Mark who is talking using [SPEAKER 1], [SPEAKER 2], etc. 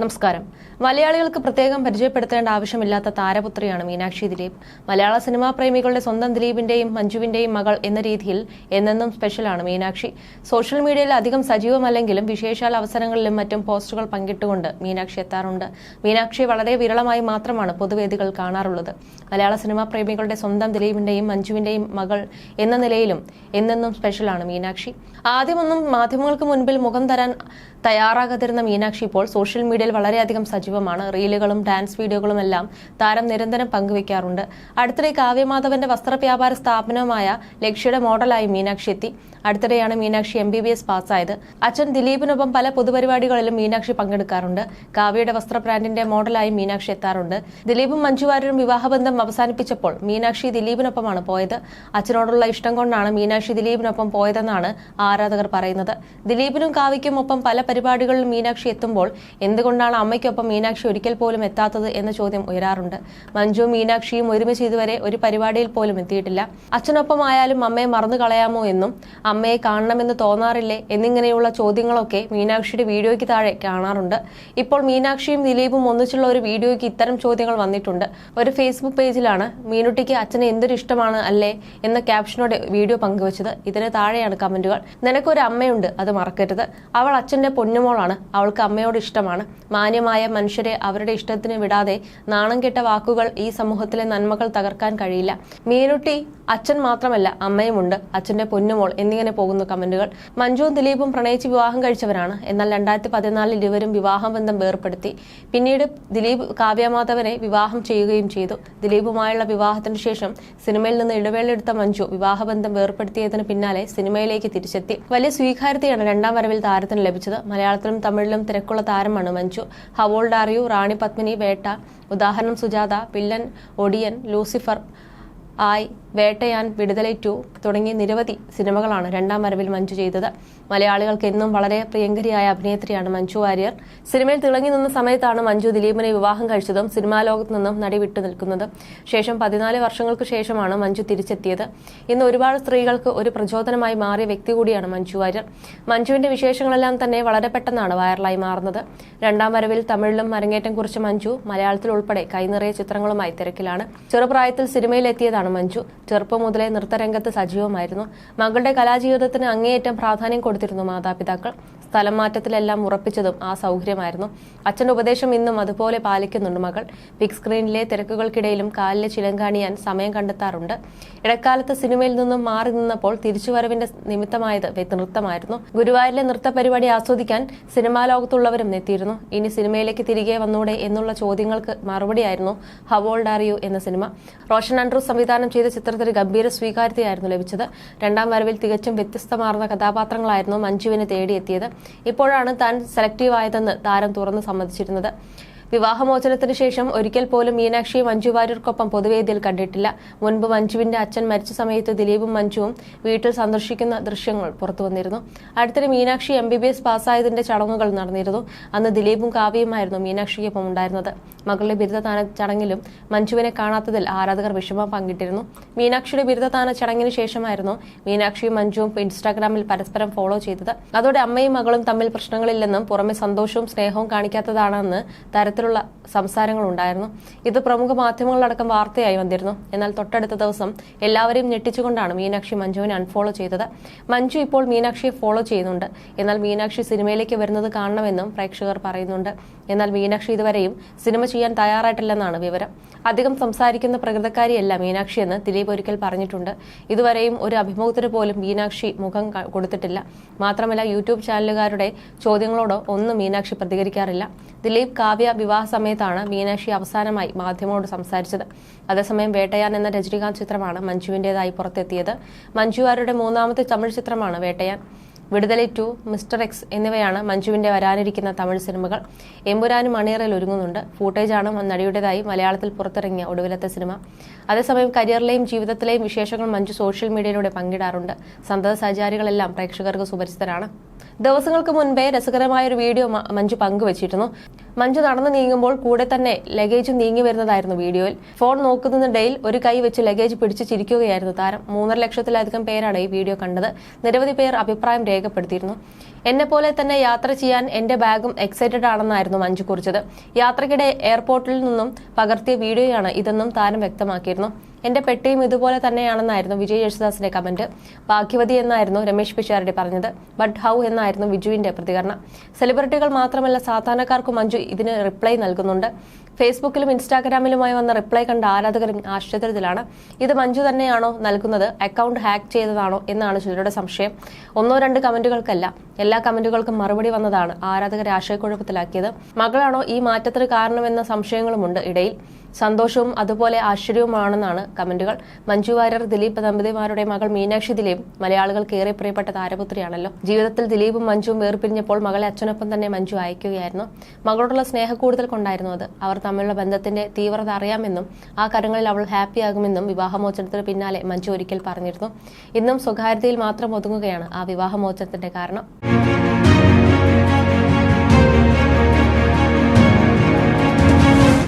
[SPEAKER 1] നമസ്കാരം. മലയാളികൾക്ക് പ്രത്യേകം പരിചയപ്പെടുത്തേണ്ട ആവശ്യമില്ലാത്ത താരപുത്രിയാണ് മീനാക്ഷി ദിലീപ്. മലയാള സിനിമാ പ്രേമികളുടെ സ്വന്തം ദിലീപിന്റെയും മഞ്ജുവിന്റെയും മകൾ എന്ന രീതിയിൽ എന്നെന്നും സ്പെഷ്യലാണ് മീനാക്ഷി. സോഷ്യൽ മീഡിയയിൽ അധികം സജീവമല്ലെങ്കിലും വിശേഷാൽ അവസരങ്ങളിലും മറ്റും പോസ്റ്റുകൾ പങ്കിട്ടുകൊണ്ട് മീനാക്ഷി എത്താറുണ്ട്. മീനാക്ഷി വളരെ വിരളമായി മാത്രമാണ് പൊതുവേദികൾ കാണാറുള്ളത്. മലയാള സിനിമാ പ്രേമികളുടെ സ്വന്തം ദിലീപിന്റെയും മഞ്ജുവിന്റെയും മകൾ എന്ന നിലയിലും എന്നെന്നും സ്പെഷ്യലാണ് മീനാക്ഷി. ആദ്യമൊന്നും മാധ്യമങ്ങൾക്ക് മുൻപിൽ മുഖം തരാൻ തയ്യാറാകാതിരുന്ന മീനാക്ഷി ഇപ്പോൾ സോഷ്യൽ മീഡിയയിൽ വളരെയധികം സജീവമാണ്. റീലുകളും ഡാൻസ് വീഡിയോകളും എല്ലാം താരം നിരന്തരം പങ്കുവയ്ക്കാറുണ്ട് അടുത്തിടെ കാവ്യമാധവന്റെ വസ്ത്ര വ്യാപാര സ്ഥാപനമായ ലക്ഷ്യയുടെ മോഡലായി മീനാക്ഷി എത്തി. അടുത്തിടെയാണ് Meenakshi M B B S പാസ്സായത്. അച്ഛൻ ദിലീപിനൊപ്പം പല പൊതുപരിപാടികളിലും മീനാക്ഷി പങ്കെടുക്കാറുണ്ട്. കാവ്യയുടെ വസ്ത്ര ബ്രാൻഡിന്റെ മോഡലായി മീനാക്ഷി എത്താറുണ്ട്. ദിലീപും മഞ്ജുവാര്യരും വിവാഹബന്ധം അവസാനിപ്പിച്ചപ്പോൾ മീനാക്ഷി ദിലീപിനൊപ്പമാണ് പോയത്. അച്ഛനോടുള്ള ഇഷ്ടം കൊണ്ടാണ് മീനാക്ഷി ദിലീപിനൊപ്പം പോയതെന്നാണ് ആരാധകർ പറയുന്നത്. ദിലീപിനും കാവ്യയ്ക്കും ഒപ്പം പല പരിപാടികളിലും മീനാക്ഷി എത്തുമ്പോൾ എന്തുകൊണ്ടാണ് അമ്മയ്ക്കൊപ്പം മീനാക്ഷി ഒരിക്കൽ പോലും എത്താത്തത് എന്ന ചോദ്യം ഉയരാറുണ്ട്. മഞ്ജു മീനാക്ഷിയും ഒരുമിച്ച് ഇതുവരെ ഒരു പരിപാടിയിൽ പോലും എത്തിയിട്ടില്ല. അച്ഛനൊപ്പം ആയാലും അമ്മയെ മറന്നു കളയാമോ എന്നും അമ്മയെ കാണണമെന്ന് തോന്നാറില്ലേ എന്നിങ്ങനെയുള്ള ചോദ്യങ്ങളൊക്കെ മീനാക്ഷിയുടെ വീഡിയോയ്ക്ക് താഴെ കാണാറുണ്ട്. ഇപ്പോൾ മീനാക്ഷിയും ദിലീപും ഒന്നിച്ചുള്ള ഒരു വീഡിയോയ്ക്ക് ഇത്തരം ചോദ്യങ്ങൾ വന്നിട്ടുണ്ട്. ഒരു ഫേസ്ബുക്ക് പേജിലാണ് മീനുട്ടിക്ക് അച്ഛനെ എന്തൊരു ഇഷ്ടമാണ് അല്ലേ? എന്ന ക്യാപ്ഷനോടെ വീഡിയോ പങ്കുവച്ചത്. ഇതിന് താഴെയാണ് കമന്റുകൾ. നിനക്കൊരു അമ്മയുണ്ട് അത് മറക്കരുത്. അവൾ അച്ഛന്റെ പൊന്നുമോളാണ്. അവൾക്ക് അമ്മയോട് ഇഷ്ടമാണ്. മാന്യമായ മനുഷ്യരെ അവരുടെ ഇഷ്ടത്തിന് വിടാതെ നാണം കെട്ട വാക്കുകൾ ഈ സമൂഹത്തിലെ നന്മകൾ തകർക്കാൻ കഴിയില്ല. മീനുട്ടി അച്ഛൻ മാത്രമല്ല അമ്മയുമുണ്ട്. അച്ഛന്റെ പൊന്നുമോൾ എന്നിങ്ങനെ പോകുന്നു കമന്റുകൾ. മഞ്ജുവും ദിലീപും പ്രണയിച്ച് വിവാഹം കഴിച്ചവരാണ്. എന്നാൽ രണ്ടായിരത്തി പതിനാലിൽ ഇരുവരും വിവാഹബന്ധം വേർപ്പെടുത്തി. പിന്നീട് ദിലീപ് കാവ്യമാധവനെ വിവാഹം ചെയ്യുകയും ചെയ്തു. ദിലീപുമായുള്ള വിവാഹത്തിന് ശേഷം സിനിമയിൽ നിന്ന് ഇടവേളയെടുത്ത മഞ്ജു വിവാഹബന്ധം വേർപ്പെടുത്തിയതിന് പിന്നാലെ സിനിമയിലേക്ക് തിരിച്ചെത്തി. വലിയ സ്വീകാര്യതയാണ് രണ്ടാം വരവിൽ താരത്തിന് ലഭിച്ചത്. മലയാളത്തിലും തമിഴിലും തിരക്കുള്ള താരമാണ് മഞ്ജു. ഹവോൾഡ് അറിയൂ റാണി പത്മിനി വേട്ട ഉദാഹരണം സുജാത പില്ലൻ ഒടിയൻ ലൂസിഫർ ആയ് വേട്ടയാൻ വിടുതലൈ ടു തുടങ്ങിയ നിരവധി സിനിമകളാണ് രണ്ടാം വരവിൽ മഞ്ജു ചെയ്തത്. മലയാളികൾക്ക് എന്നും വളരെ പ്രിയങ്കരിയായ അഭിനേത്രിയാണ് മഞ്ജു വാര്യർ. സിനിമയിൽ തിളങ്ങി നിന്ന സമയത്താണ് മഞ്ജു ദിലീപിനെ വിവാഹം കഴിച്ചതും സിനിമാ ലോകത്ത് നിന്നും നടി വിട്ടു നിൽക്കുന്നത്. ശേഷം പതിനാല് വർഷങ്ങൾക്ക് ശേഷമാണ് മഞ്ജു തിരിച്ചെത്തിയത്. ഇന്ന് ഒരുപാട് സ്ത്രീകൾക്ക് ഒരു പ്രചോദനമായി മാറിയ വ്യക്തി കൂടിയാണ് മഞ്ജു വാര്യർ. മഞ്ജുവിന്റെ വിശേഷങ്ങളെല്ലാം തന്നെ വളരെ പെട്ടെന്നാണ് വൈറലായി മാറുന്നത്. രണ്ടാം വരവിൽ തമിഴിലും അരങ്ങേറ്റം കുറിച്ച മഞ്ജു മലയാളത്തിൽ ഉൾപ്പെടെ കൈനിറയ ചിത്രങ്ങളുമായി തിരക്കിലാണ്. ചെറുപ്രായത്തിൽ സിനിമയിൽ എത്തിയതാണ് മഞ്ജു. ചെറുപ്പം മുതലേ നൃത്തരംഗത്ത് സജീവമായിരുന്നു. മകളുടെ കലാജീവിതത്തിന് അങ്ങേയറ്റം പ്രാധാന്യം കൊടുത്തിരുന്നു മാതാപിതാക്കൾ. സ്ഥലം മാറ്റത്തിലെല്ലാം ഉറപ്പിച്ചതും ആ സൗകര്യമായിരുന്നു. അച്ഛന്റെ ഉപദേശം ഇന്നും അതുപോലെ പാലിക്കുന്നുണ്ട് മകൾ. ബിഗ് സ്ക്രീനിലെ തിരക്കുകൾക്കിടയിലും കാലിലെ ചിലങ്കാണിയാൻ സമയം കണ്ടെത്താറുണ്ട്. ഇടക്കാലത്ത് സിനിമയിൽ നിന്നും മാറി നിന്നപ്പോൾ തിരിച്ചുവരവിന്റെ നിമിത്തമായത് നൃത്തമായിരുന്നു. ഗുരുവായൂരിലെ നൃത്ത പരിപാടി ആസ്വദിക്കാൻ സിനിമാ ലോകത്തുള്ളവരും എത്തിയിരുന്നു. ഇനി സിനിമയിലേക്ക് തിരികെ വന്നൂടെ എന്നുള്ള ചോദ്യങ്ങൾക്ക് മറുപടിയായിരുന്നു ഹവോൾഡ് ആർ യു എന്ന സിനിമ. റോഷൻ ആൻഡ്രൂസ് സംവിധാനം ചെയ്ത ചിത്രത്തിന് ഗംഭീര സ്വീകാര്യതയായിരുന്നു ലഭിച്ചത്. രണ്ടാം വരവിൽ തികച്ചും വ്യത്യസ്തമാർന്ന കഥാപാത്രങ്ങളായിരുന്നു മഞ്ജുവിനെ തേടിയെത്തിയത്. ഇപ്പോഴാണ് താൻ സെലക്റ്റീവ് താരം തുറന്ന് സമ്മതിച്ചിരുന്നത്. വിവാഹമോചനത്തിന് ശേഷം ഒരിക്കൽ പോലും മീനാക്ഷിയെ മഞ്ജു വാര്യർക്കൊപ്പം പൊതുവേദിയിൽ കണ്ടിട്ടില്ല. മുൻപ് മഞ്ജുവിന്റെ അച്ഛൻ മരിച്ച സമയത്ത് ദിലീപും മഞ്ജുവും വീട്ടിൽ സന്ദർശിക്കുന്ന ദൃശ്യങ്ങൾ പുറത്തു വന്നിരുന്നു. അടുത്തിടെ Meenakshi M B B S പാസ്സായതിന്റെ ചടങ്ങുകൾ നടന്നിരുന്നു. അന്ന് ദിലീപും കാവ്യയുമായിരുന്നു മീനാക്ഷിക്കൊപ്പം ഉണ്ടായിരുന്നത്. മകളുടെ ബിരുദദാന ചടങ്ങിലും മഞ്ജുവിനെ കാണാത്തതിൽ ആരാധകർ വിഷമം പങ്കിട്ടിരുന്നു. മീനാക്ഷിയുടെ ബിരുദദാന ചടങ്ങിന് ശേഷമായിരുന്നു മീനാക്ഷിയും മഞ്ജുവും ഇൻസ്റ്റാഗ്രാമിൽ പരസ്പരം ഫോളോ ചെയ്തത്. അതോടെ അമ്മയും മകളും തമ്മിൽ പ്രശ്നങ്ങളില്ലെന്നും പുറമെ സന്തോഷവും സ്നേഹവും കാണിക്കാത്തതാണെന്ന് തരത്തിലുള്ള സംസാരങ്ങൾ ഉണ്ടായിരുന്നു ഇത് പ്രമുഖ മാധ്യമങ്ങളടക്കം വാർത്തയായി വന്നിരുന്നു. എന്നാൽ തൊട്ടടുത്ത ദിവസം എല്ലാവരെയും ഞെട്ടിച്ചുകൊണ്ടാണ് മീനാക്ഷി മഞ്ജുവിനെ അൺഫോളോ ചെയ്തത്. മഞ്ജു ഇപ്പോൾ മീനാക്ഷിയെ ഫോളോ ചെയ്യുന്നുണ്ട്. എന്നാൽ മീനാക്ഷി സിനിമയിലേക്ക് വരുന്നത് കാണണമെന്നും പ്രേക്ഷകർ പറയുന്നുണ്ട്. എന്നാൽ മീനാക്ഷി ഇതുവരെയും സിനിമ ചെയ്യാൻ തയ്യാറായിട്ടില്ലെന്നാണ് വിവരം. അധികം സംസാരിക്കുന്ന പ്രകൃതക്കാരിയല്ല മീനാക്ഷി എന്ന് ദിലീപ് ഒരിക്കൽ പറഞ്ഞിട്ടുണ്ട്. ഇതുവരെയും ഒരു അഭിമുഖത്തിന് പോലും മീനാക്ഷി മുഖം കൊടുത്തിട്ടില്ല. മാത്രമല്ല യൂട്യൂബ് ചാനലുകാരുടെ ചോദ്യങ്ങളോടോ ഒന്നും മീനാക്ഷി പ്രതികരിക്കാറില്ല. ദിലീപ് കാവ്യ വിവാഹ സമയത്താണ് മീനാക്ഷി അവസാനമായി മാധ്യമങ്ങളോട് സംസാരിച്ചത്. അതേസമയം വേട്ടയാൻ എന്ന രജനീകാന്ത് ചിത്രമാണ് മഞ്ജുവിന്റെതായി പുറത്തെത്തിയത്. മഞ്ജുവാരുടെ മൂന്നാമത്തെ തമിഴ് ചിത്രമാണ് Vettaiyan. Viduthalai two mister X എന്നിവയാണ് മഞ്ജുവിന്റെ വരാനിരിക്കുന്ന തമിഴ് സിനിമകൾ. എമ്പുരാനും മണിയറയിൽ ഒരുങ്ങുന്നുണ്ട്. ഫൂട്ടേജാണ് നടിയുടേതായി മലയാളത്തിൽ പുറത്തിറങ്ങിയ ഒടുവിലത്തെ സിനിമ. അതേസമയം കരിയറിലെയും ജീവിതത്തിലെയും വിശേഷങ്ങൾ മഞ്ജു സോഷ്യൽ മീഡിയയിലൂടെ പങ്കിടാറുണ്ട്. സന്തത സഹചാരികളെല്ലാം പ്രേക്ഷകർക്ക് സുപരിചിതരാണ്. ദിവസങ്ങൾക്ക് മുൻപേ രസകരമായ ഒരു വീഡിയോ മഞ്ജു പങ്കുവച്ചിരുന്നു. മഞ്ജു നടന്നു നീങ്ങുമ്പോൾ കൂടെ തന്നെ ലഗേജ് നീങ്ങി വരുന്നതായിരുന്നു വീഡിയോയിൽ. ഫോൺ നോക്കുന്നതിനിടയിൽ ഒരു കൈ വെച്ച് ലഗേജ് പിടിച്ച് ചിരിക്കുകയായിരുന്നു താരം. മൂന്നര ലക്ഷത്തിലധികം പേരാണ് ഈ വീഡിയോ കണ്ടത്. നിരവധി പേർ അഭിപ്രായം രേഖപ്പെടുത്തിയിരുന്നു. എന്നെ പോലെ തന്നെ യാത്ര ചെയ്യാൻ എന്റെ ബാഗും എക്സൈറ്റഡ് ആണെന്നായിരുന്നു മഞ്ജു കുറിച്ചത്. യാത്രക്കിടെ എയർപോർട്ടിൽ നിന്നും പകർത്തിയ വീഡിയോയാണ് ഇതെന്നും താരം വ്യക്തമാക്കിയിരുന്നു. എന്റെ പെട്ടിയും ഇതുപോലെ തന്നെയാണെന്നായിരുന്നു വിജയ് യേശുദാസിന്റെ കമന്റ്. ഭാഗ്യവതി എന്നായിരുന്നു രമേശ് പിഷാരടി പറഞ്ഞത്. ബട്ട് ഹൗ എന്നായിരുന്നു വിജുവിന്റെ പ്രതികരണം. സെലിബ്രിറ്റികൾ മാത്രമല്ല സാധാരണക്കാർക്കും മഞ്ജു ഇതിന് റിപ്ലൈ നൽകുന്നുണ്ട്. ഫേസ്ബുക്കിലും ഇൻസ്റ്റാഗ്രാമിലുമായി വന്ന റിപ്ലൈ കണ്ട ആരാധകർ ആശ്ചര്യത്തിലാണ്. ഇത് മഞ്ജു തന്നെയാണോ നൽകുന്നത്? അക്കൗണ്ട് ഹാക്ക് ചെയ്തതാണോ എന്നാണ് ചിലരുടെ സംശയം. ഒന്നോ രണ്ട് കമന്റുകൾക്കല്ല എല്ലാ കമന്റുകൾക്കും മറുപടി വന്നതാണ് ആരാധകരെ ആശയക്കുഴപ്പത്തിലാക്കിയത്. മകളാണോ ഈ മാറ്റത്തിന് കാരണമെന്ന സംശയങ്ങളുമുണ്ട് ഇടയിൽ. സന്തോഷവും അതുപോലെ ആശ്ചര്യവുമാണെന്നാണ് കമന്റുകൾ. മഞ്ജു വാര്യർ ദിലീപ് ദമ്പതിമാരുടെ മകൾ മീനാക്ഷി ദിലീപ് മലയാളികൾക്ക് ഏറെ പ്രിയപ്പെട്ട താരപുത്രിയാണല്ലോ. ജീവിതത്തിൽ ദിലീപും മഞ്ജുവും വേർപിരിഞ്ഞപ്പോൾ മകളെ അച്ഛനൊപ്പം തന്നെ മഞ്ജു അയക്കുകയായിരുന്നു. മകളോടുള്ള സ്നേഹക്കൂടുതൽ കൊണ്ടായിരുന്നു അത്. അവർ തമ്മിലുള്ള ബന്ധത്തിന്റെ തീവ്രത അറിയാമെന്നും ആ കാര്യങ്ങളിൽ അവൾ ഹാപ്പി ഹാപ്പിയാകുമെന്നും വിവാഹമോചനത്തിന് പിന്നാലെ മഞ്ജു ഒരിക്കൽ പറഞ്ഞിരുന്നു. ഇന്നും സ്വകാര്യതയിൽ മാത്രം ഒതുങ്ങുകയാണ് ആ വിവാഹമോചനത്തിന്റെ കാരണം.